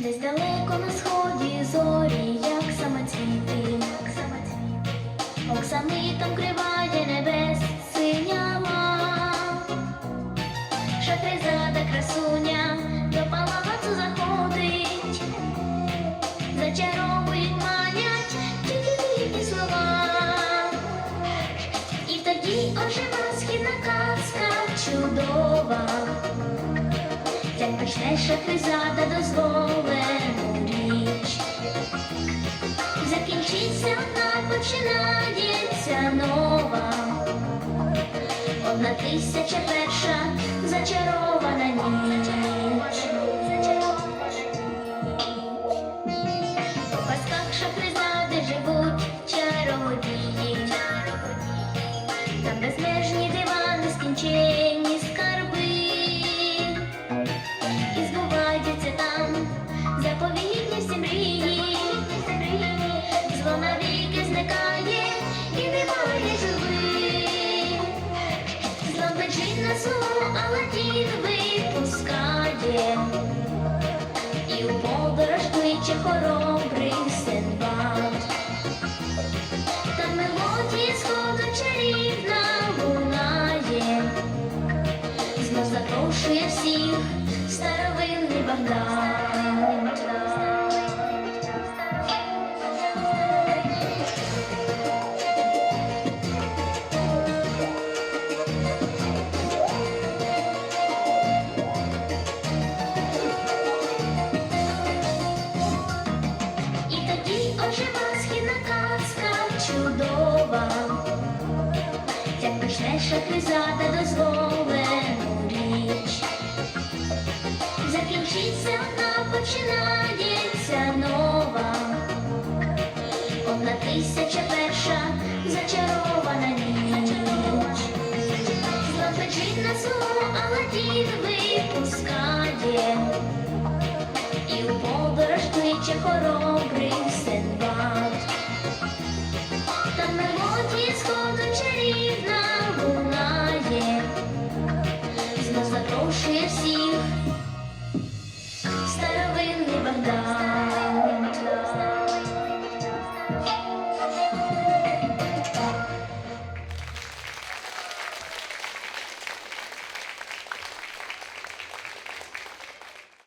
Десь далеко на сході зорі, як самоцвіти, як самоцвіти, оксамитом крива. Як почне шахрезада дозволену річ, закінчиться вона, починається нова. Одна тисяча перша зачарована ніч. Дід випускає. І у подорож кличе хоробрий Синбад. Та мелодія сходу чарівна лунає, знов запрошує всіх старовинний Багдад. Почне шахризада дозволену річ. Закінчиться одна, починається нова. Одна тисяча перша зачарована ніч. Зло на зло, але дід випускає. порушує всіх, старовинний Богдан.